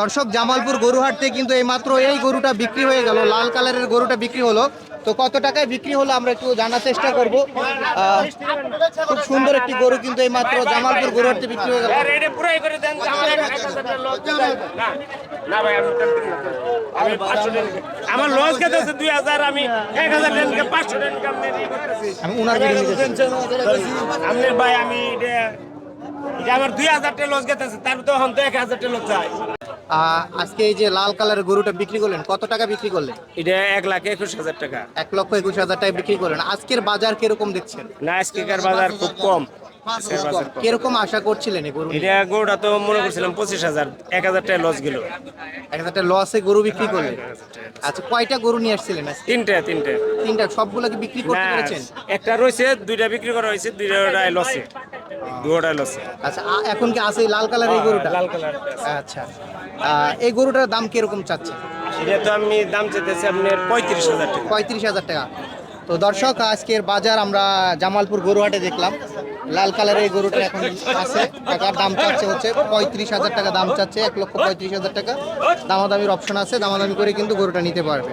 দর্শক জামালপুর গরুহাট থেকে কিন্তু এই মাত্র এই গরুটা বিক্রি হয়ে গেল। লাল কালারের গরুটা বিক্রি হলো। তো কত টাকায় বিক্রি হলো আমরা একটু জানার চেষ্টা করব। খুব সুন্দর একটি গরু কিন্তু এই মাত্র জামালপুর থেকে বিক্রি হয়ে গেল। আমার দিই লস হাজার আমি এক হাজার পাঁচশো উনার ভাই আমার দুই হাজার লস গেছে তার তো এখন তো এক হাজার টাকা লস যায় আজকে এই যে লাল কালারের গরুটা বিক্রি করলেন কত টাকা বিক্রি করলেন? এটা এক লাখ একুশ হাজার টাকা। এক লক্ষ একুশ হাজার টাকা বিক্রি করলেন। আজকের বাজার কীরকম দেখছেন? না আজকের বাজার খুব কম। কীরকম আশা করছিলেন এই গরু এটা গরুটা তো মনে করছিলাম পঁচিশ হাজার এক হাজার টাকা লস গেল। এক হাজার লসে গরু বিক্রি করলেন। আচ্ছা কয়টা গরু নিয়ে আসছিলেন? তিনটে তিনটে। তিনটা সবগুলো কি বিক্রি করতে পেরেছেন? একটা রয়েছে দুইটা বিক্রি করা হয়েছে দুইটাই লসে দুটাই লসে আচ্ছা এখন কি আছে লাল কালার এই গরুটা? লাল কালার আচ্ছা এই গরুটার দাম কীরকম চাচ্ছে? এটা তো আমি দাম চেতেছি আপনার পঁয়ত্রিশ হাজার টাকা। পঁয়ত্রিশ হাজার টাকা। তো দর্শক আজকের বাজার আমরা জামালপুর গরুহাটে দেখলাম। লাল কালারের এই গরুটা এখন আছে। টাকার দাম চাচ্ছে হচ্ছে পঁয়ত্রিশ হাজার টাকা দাম চাচ্ছে এক লক্ষ পঁয়ত্রিশ হাজার টাকা। দামাদামির অপশন আছে দামাদামি করে কিন্তু গরুটা নিতে পারবে।